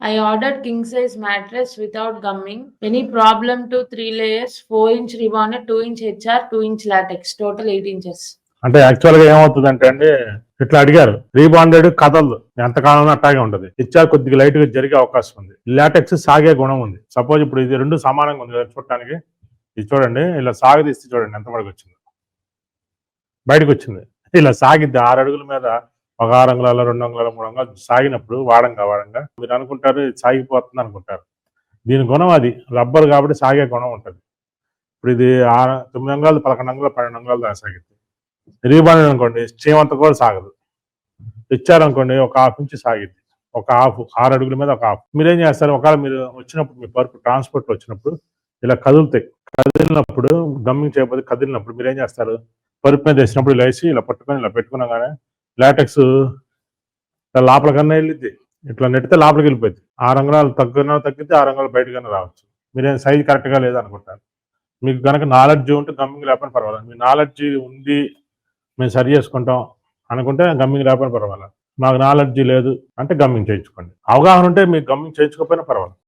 I ordered king size mattress without gumming. Any problem to three layers, 4 inch rebond two inch HR two inch latex total eight inches అంటే యాక్చువల్గా ఏమవుతుందంటే అండి ఇట్లా అడిగారు rebonded కదలదు ఎంతకాలం అట్టాగే ఉంటది. హెచ్ఆర్ కొద్దిగా లైట్గా జరిగే అవకాశం ఉంది. లాటెక్స్ సాగే గుణం ఉంది. సపోజ్ ఇప్పుడు ఇది రెండు సమానంగా ఉంది కదా చూడటానికి. ఇది చూడండి ఇలా సాగదీస్తే చూడండి ఎంత వరకు వచ్చింది. బయటకు వచ్చింది. ఇలా సాగిద్ది ఆరు అడుగుల మీద ఒక ఆరు అంగుళాలు రెండు అంగుళాలు మూడు అంగుళాలు సాగినప్పుడు వాడంగా వాడంగా. మీరు అనుకుంటారు ఇది సాగిపోతుంది అనుకుంటారు. దీని గుణం అది రబ్బర్ కాబట్టి సాగే గుణం ఉంటుంది. ఇప్పుడు ఇది ఆరు తొమ్మిది అంగుళాలు పదకొండు అంగుళాలు పన్నెండు అంగుళాలు దాకా సాగింది రీబాండ్ అనుకోండి చీమంత కూడా సాగదు. తెచ్చారనుకోండి ఒక హాఫ్ ఇంచ్ సాగింది ఒక హాఫ్ ఆరు అడుగుల మీద ఒక హాఫ్. మీరేం చేస్తారు? ఒకవేళ మీరు వచ్చినప్పుడు మీ పరుపు ట్రాన్స్పోర్ట్ వచ్చినప్పుడు ఇలా కదులుతాయి. కదిలినప్పుడు గమ్మింగ్ చేయకపోతే కదిలినప్పుడు మీరు ఏం చేస్తారు? పరుపు మీద వేసినప్పుడు ఇలా వేసి ఇలా పట్టుకొని ఇలా పెట్టుకున్నాగానే లాటెక్స్ లోపల కన్నా వెళ్ళిద్ది. ఇట్లా నెట్టితే లోపలికి వెళ్ళిపోయింది ఆ రంగులు తగ్గినా తగ్గితే ఆ అంగుళాలు బయటకన్నా రావచ్చు. మీరేం సైజ్ కరెక్ట్గా లేదనుకుంటారు. మీకు కనుక నాలెడ్జ్ ఉంటే గమ్మింగ్ లేకపోయినా పర్వాలేదు. మీ నాలెడ్జ్ ఉంది మేము సరి చేసుకుంటాం అనుకుంటే గమ్మింగ్ లేకపోయినా పర్వాలేదు. మాకు నాలెడ్జ్ లేదు అంటే గమ్మింగ్ చేయించుకోండి. అవగాహన ఉంటే మీకు గమ్మింగ్ చేయించుకోకపోయినా పర్వాలేదు.